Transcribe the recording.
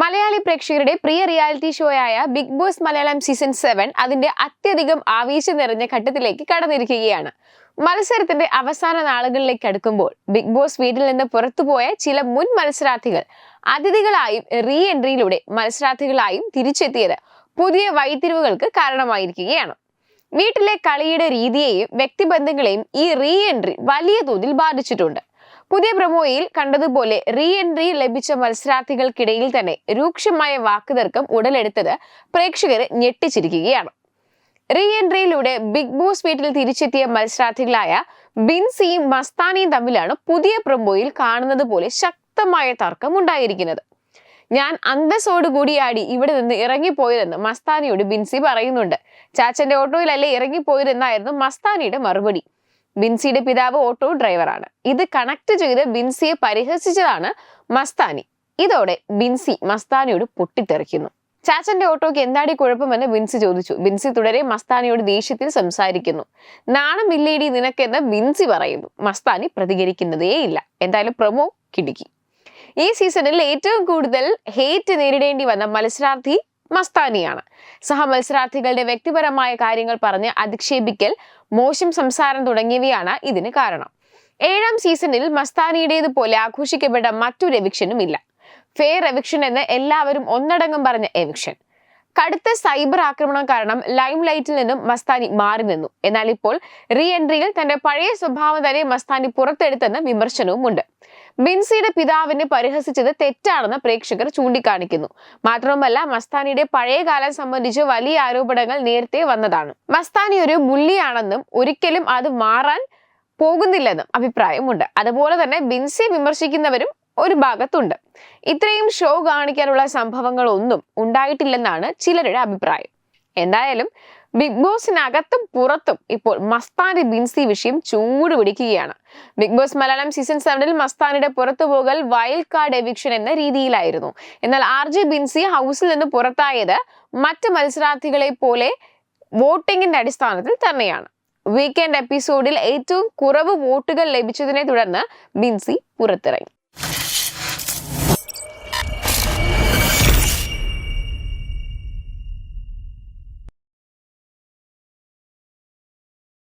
മലയാളി പ്രേക്ഷകരുടെ പ്രിയ reality ഷോയായ Bigg Boss Malayalam season seven അതിന്റെ അത്യധികം ആവേശം നിറഞ്ഞ ഘട്ടത്തിലേക്ക് കടന്നിരിക്കുകയാണ്. മത്സരത്തിന്റെ അവസാന നാളുകളിലേക്ക് അടുക്കുമ്പോൾ ബിഗ് ബോസ് വീട്ടിൽ നിന്ന് പുറത്തുപോയ ചില മുൻ മത്സരാർത്ഥികൾ അതിഥികളായും റീ എൻട്രിയിലൂടെ മത്സരാർത്ഥികളായും തിരിച്ചെത്തിയത് പുതിയ വഴിത്തിരിവുകൾക്ക് കാരണമായിരിക്കുകയാണ്. വീട്ടിലെ കളിയുടെ രീതിയെയും വ്യക്തിബന്ധങ്ങളെയും ഈ റീ എൻട്രി വലിയ തോതിൽ ബാധിച്ചിട്ടുണ്ട്. പുതിയ പ്രമോയിൽ കണ്ടതുപോലെ റീ എൻട്രി ലഭിച്ച മത്സരാർത്ഥികൾക്കിടയിൽ തന്നെ രൂക്ഷമായ വാക്കുതർക്കം ഉടലെടുത്തത് പ്രേക്ഷകരെ ഞെട്ടിച്ചിരിക്കുകയാണ്. റീ എൻട്രിയിലൂടെ ബിഗ് ബോസ് വീട്ടിൽ തിരിച്ചെത്തിയ മത്സരാർത്ഥികളായ ബിൻസിയും മസ്താനിയും തമ്മിലാണ് പുതിയ പ്രമോയിൽ കാണുന്നത് പോലെ ശക്തമായ തർക്കം ഉണ്ടായിരിക്കുന്നത്. ഞാൻ അന്തസ്സോടുകൂടിയാടി ഇവിടെ നിന്ന് ഇറങ്ങിപ്പോയതെന്ന് മസ്താനിയോട് ബിൻസി പറയുന്നുണ്ട്. ചാച്ചന്റെ ഓട്ടോയിലല്ലേ ഇറങ്ങിപ്പോയതെന്നായിരുന്നു മസ്താനിയുടെ മറുപടി. ബിൻസിയുടെ പിതാവ് ഓട്ടോ ഡ്രൈവറാണ്. ഇത് കണക്ട് ചെയ്ത് ബിൻസിയെ പരിഹസിച്ചതാണ് മസ്താനി. ഇതോടെ ബിൻസി മസ്താനിയോട് പൊട്ടിത്തെറിക്കുന്നു. ചാച്ചന്റെ ഓട്ടോക്ക് എന്താടി കുഴപ്പമെന്ന് ബിൻസി ചോദിച്ചു. ബിൻസി തുടരെ മസ്താനിയോട് ദേഷ്യത്തിൽ സംസാരിക്കുന്നു. നാണമില്ലേടി നിനക്കെന്ന് ബിൻസി പറയുന്നു. മസ്താനി പ്രതികരിക്കുന്നതേയില്ല എന്തായാലും പ്രമോ കിടുക്കി. ഈ സീസണിൽ ഏറ്റവും കൂടുതൽ ഹേറ്റ് നേരിടേണ്ടി വന്ന മത്സരാർത്ഥി മസ്താനിയാണ്. സഹമത്സരാർത്ഥികളുടെ വ്യക്തിപരമായ കാര്യങ്ങൾ പറഞ്ഞ് അധിക്ഷേപിക്കൽ മോശം സംസാരം തുടങ്ങിയവയാണ് ഇതിന് കാരണം. ഏഴാം സീസണിൽ മസ്താനിയുടേതുപോലെ ആഘോഷിക്കപ്പെട്ട മറ്റൊരു എവിക്ഷനും ഇല്ല. ഫെയർ എവിക്ഷൻ എന്ന് എല്ലാവരും ഒന്നടങ്കം പറഞ്ഞ എവിക്ഷൻ കടുത്ത സൈബർ ആക്രമണം കാരണം ലൈം ലൈറ്റിൽ നിന്നും മസ്താനി മാറി നിന്നു. എന്നാൽ ഇപ്പോൾ റീ എൻട്രിയിൽ തന്റെ പഴയ സ്വഭാവം തന്നെ മസ്താനി പുറത്തെടുത്തെന്ന് വിമർശനവും ഉണ്ട് ബിൻസിയുടെ പിതാവിനെ പരിഹസിച്ചത് തെറ്റാണെന്ന് പ്രേക്ഷകർ ചൂണ്ടിക്കാണിക്കുന്നു. മാത്രവുമല്ല മസ്താനിയുടെ പഴയകാലം സംബന്ധിച്ച് വലിയ ആരോപണങ്ങൾ നേരത്തെ വന്നതാണ്. മസ്താനി ഒരു മുല്ലിയാണെന്നും ഒരിക്കലും അത് മാറാൻ പോകുന്നില്ലെന്നും അഭിപ്രായമുണ്ട്. അതുപോലെ തന്നെ ബിൻസിയെ വിമർശിക്കുന്നവരും ഒരു ഭാഗത്തുണ്ട്. ഇത്രയും ഷോ കാണിക്കാനുള്ള സംഭവങ്ങളൊന്നും ഉണ്ടായിട്ടില്ലെന്നാണ് ചിലരുടെ അഭിപ്രായം. എന്തായാലും ബിഗ് ബോസിനകത്തും പുറത്തും ഇപ്പോൾ മസ്താനി ബിൻസി വിഷയം ചൂട് പിടിക്കുകയാണ്. ബിഗ് ബോസ് മലയാളം സീസൺ സെവനിൽ മസ്താനിയുടെ പുറത്തുപോകൽ വൈൽഡ് കാർഡ് എവിക്ഷൻ എന്ന രീതിയിലായിരുന്നു. എന്നാൽ ആർ ജെ ബിൻസി ഹൗസിൽ നിന്ന് പുറത്തായത് മറ്റ് മത്സരാർത്ഥികളെ പോലെ വോട്ടിംഗിന്റെ അടിസ്ഥാനത്തിൽ തന്നെയാണ്. വീക്കെൻഡ് എപ്പിസോഡിൽ ഏറ്റവും കുറവ് വോട്ടുകൾ ലഭിച്ചതിനെ തുടർന്ന് ബിൻസി പുറത്തിറങ്ങി.